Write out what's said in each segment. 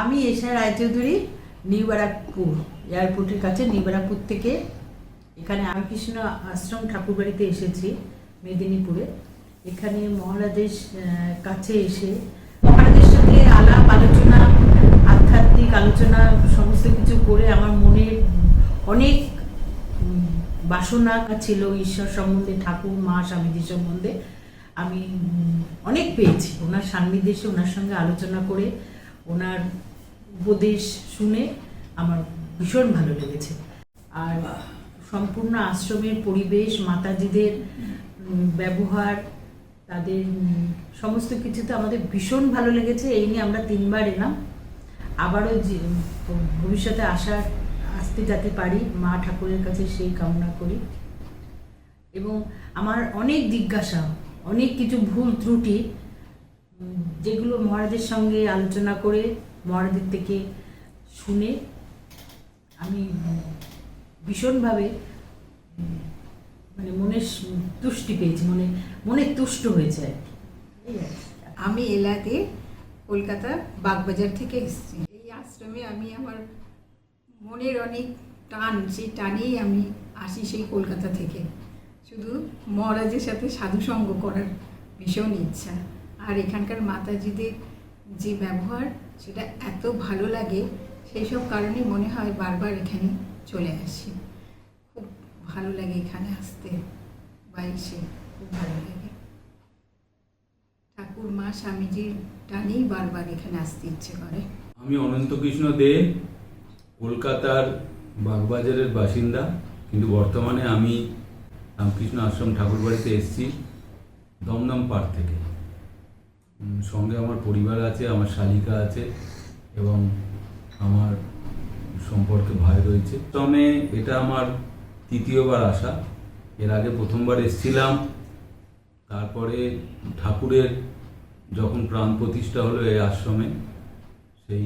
আমি এশা রায়চৌধুরী নিউ ব্যারাকপুর এয়ারপোর্টের কাছে নিউ ব্যারাকপুর থেকে এখানে রামকৃষ্ণ আশ্রম ঠাকুরবাড়িতে এসেছি, মেদিনীপুরে। এখানে মহারাজের কাছে এসে মহারাজের সাথে আলাপ, আলোচনা, আধ্যাত্মিক আলোচনা, সমস্ত কিছু করে আমার মনে অনেক বাসনা ছিল ঈশ্বর সম্বন্ধে, ঠাকুর, মা স্বামীজি সম্বন্ধে। আমি অনেক পেয়েছি। ওনার সান্নিধ্যে ওনার সঙ্গে আলোচনা করে ওনার উপদেশ শুনে আমার ভীষণ ভালো লেগেছে। আর সম্পূর্ণ আশ্রমের পরিবেশ, মাতাজিদের ব্যবহার, তাদের সমস্ত কিছুতে আমাদের ভীষণ ভালো লেগেছে। এই নিয়ে আমরা তিনবার এলাম। আবারও ভবিষ্যতে আসার আসতে যেতে পারি, মা ঠাকুরের কাছে সেই কামনা করি। এবং আমার অনেক জিজ্ঞাসা, অনেক কিছু ভুল ত্রুটি যেগুলো মহারাজের সঙ্গে আলোচনা করে মহারাজের থেকে শুনে আমি ভীষণভাবে মানে মনে তুষ্টি পেয়েছি, মনে মনে তুষ্ট হয়েছে আর কি। আমি এলাতে কলকাতা বাগবাজার থেকে এসেছি। এই আশ্রমে আমি আমার মনের অনেক টান, সেই টানেই আমি আসি সেই কলকাতা থেকে। শুধু মহারাজের সাথে সাধুসঙ্গ করার ভীষণ ইচ্ছা। আর এখানকার মাতাজিদের যে ব্যবহার, সেটা এত ভালো লাগে, সেই সব কারণে মনে হয় বারবার এখানে চলে আসি। খুব ভালো লাগে এখানে আসতে, বা এসে খুব ভালো লাগে। ঠাকুর, মা, স্বামীজির টানেই বারবার এখানে আসতে ইচ্ছে করে। আমি অনন্ত কৃষ্ণ দে, কলকাতার বাগবাজারের বাসিন্দা, কিন্তু বর্তমানে আমি রামকৃষ্ণ আশ্রম ঠাকুরবাড়িতে এসেছি দমদম পাড় থেকে। সঙ্গে আমার পরিবার আছে, আমার শালিকা আছে এবং আমার সম্পর্কে ভাই রয়েছে। তবে এটা আমার তৃতীয়বার আসা। এর আগে প্রথমবার এসেছিলাম। তারপরে ঠাকুরের যখন প্রাণ প্রতিষ্ঠা হলো এই আশ্রমে, সেই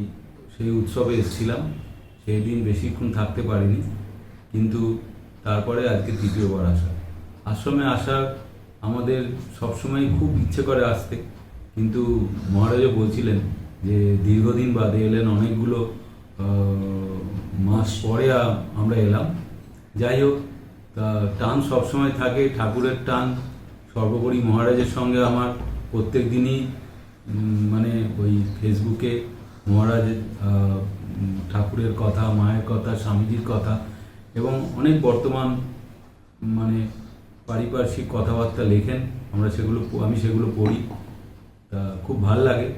সেই উৎসবে এসেছিলাম। সেই দিন বেশিক্ষণ থাকতে পারিনি, কিন্তু তারপরে আজকে তৃতীয়বার আসা। আশ্রমে আসার আমাদের সবসময় খুব ইচ্ছে করে আসতে। কিন্তু মহারাজও বলছিলেন যে দীর্ঘদিন বাদে এলেন অনেকগুলো মাস পরে আমরা এলাম। যাই হোক, তা টান সবসময় থাকে, ঠাকুরের টান। সর্বোপরি মহারাজের সঙ্গে আমার প্রত্যেক দিনই মানে ওই ফেসবুকে মহারাজ ঠাকুরের কথা, মায়ের কথা, স্বামীজির কথা এবং অনেক বর্তমান মানে পারিপার্শ্বিক কথাবার্তা লেখেন। আমরা সেগুলো, আমি সেগুলো পড়ি। তা খুব ভালো লাগে।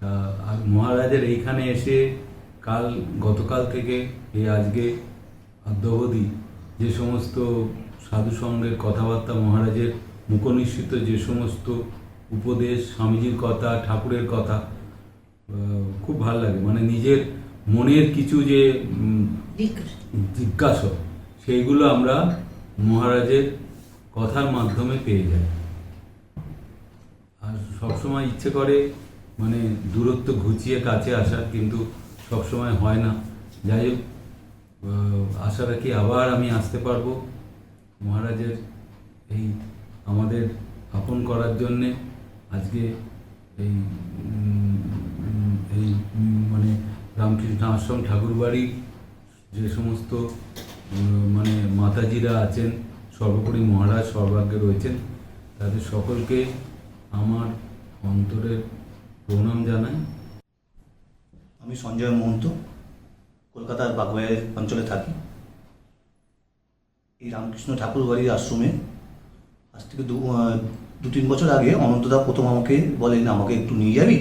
তা আর মহারাজের এইখানে এসে কাল গতকাল থেকে এই আজকে অদ্যাবধি যে সমস্ত সাধু সঙ্গের কথাবার্তা মহারাজের মুখনিশ্চিত যে সমস্ত উপদেশ স্বামীজির কথা ঠাকুরের কথা খুব ভালো লাগে। মানে নিজের মনের কিছু যে জিজ্ঞাসা সেইগুলো আমরা মহারাজের কথার মাধ্যমে পেয়ে যাই। সবসময় ইচ্ছে করে মানে দূরত্ব ঘুচিয়ে কাছে আসার কিন্তু সবসময় হয় না। যাই হোক আশা রাখি আবার আমি আসতে পারব মহারাজের এই আমাদের আপন করার জন্যে। আজকে এই এই মানে রামকৃষ্ণ আশ্রম ঠাকুরবাড়ির যে সমস্ত মানে মাতাজিরা আছেন, সর্বোপরি মহারাজ সর্বাগ্যে রয়েছেন, তাদের সকলকে আমার অন্তরের প্রণাম জানাই। আমি সঞ্জয় মহন্ত কলকাতার বাগবাজার অঞ্চলে থাকি। এই রামকৃষ্ণ ঠাকুর বাড়ির আশ্রমে আজ থেকে দু দু তিন বছর আগে অনন্তদা প্রথম আমাকে বলেন, আমাকে একটু নিয়ে যাবি?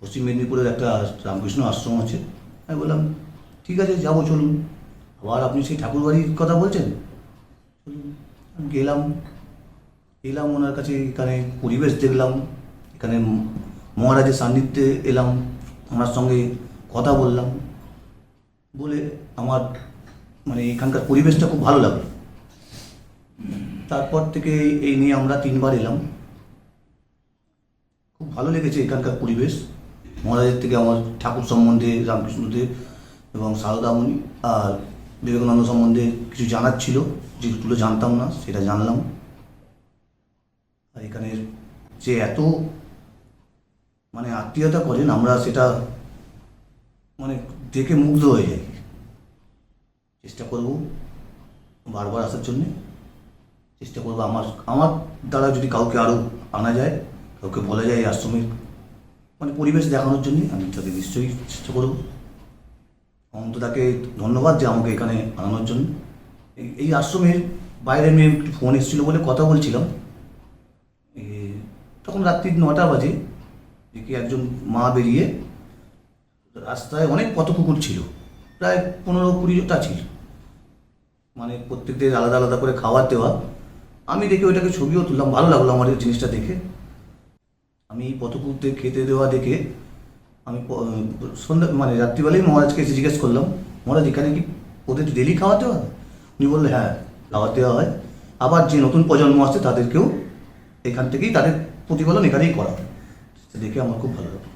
পশ্চিম মেদিনীপুরের একটা রামকৃষ্ণ আশ্রম আছে। আমি বললাম, ঠিক আছে, যাব, চলুন। আবার আপনি সেই ঠাকুর বাড়ির কথা বলছেন? গেলাম। এলাম ওনার কাছে এখানে পরিবেশ দেখলাম। এখানে মহারাজের সান্নিধ্যে এলাম, ওনার সঙ্গে কথা বললাম। বলে আমার মানে এখানকার পরিবেশটা খুব ভালো লাগল। তারপর থেকে এই- নিয়ে আমরা তিনবার এলাম। খুব ভালো লেগেছে এখানকার পরিবেশ। মহারাজের থেকে আমার ঠাকুর সম্বন্ধে রামকৃষ্ণদেব এবং সারদামণি আর বিবেকানন্দ সম্বন্ধে কিছু জানার ছিল। যেগুলো জানতাম না, সেটা জানলাম। আর এখানের যে এত মানে আত্মীয়তা করেন, আমরা সেটা মানে দেখে মুগ্ধ হয়ে যাই। চেষ্টা করব বারবার আসার জন্যে। চেষ্টা করব আমার আমার দ্বারা যদি কাউকে আরও আনা যায়, কাউকে বলা যায় এই আশ্রমের মানে পরিবেশ দেখানোর জন্য আমি তাকে নিশ্চয়ই চেষ্টা করব। অন্ততাকে ধন্যবাদ যে আমাকে এখানে আনানোর জন্য। এই আশ্রমের বাইরে মেয়ে একটু ফোন এসেছিল বলে কথা বলছিলাম। তখন রাত্রি নটা বাজে। দেখি একজন মা বেরিয়ে রাস্তায় অনেক পথ কুকুর ছিল, প্রায় পনেরো কুড়িটা ছিল। মানে প্রত্যেকদের আলাদা আলাদা করে খাবার দেওয়া। আমি দেখে ওইটাকে ছবিও তুললাম, ভালো লাগল আমার এই জিনিসটা দেখে। আমি পথকুকদের খেতে দেওয়া দেখে আমি সন্ধ্যা মানে রাত্রিবেলায় মহারাজকে এসে জিজ্ঞেস করলাম, মহারাজ, এখানে কি ওদের ডেলি খাওয়া দেওয়া? হয় উনি বললে হ্যাঁ খাওয়া দেওয়া হয়। আবার যে নতুন প্রজন্ম আসছে তাদেরকেও এখান থেকেই তাদের প্রতিপালন এখানেই করা হয়। দেখে আমার খুব ভালো লাগল।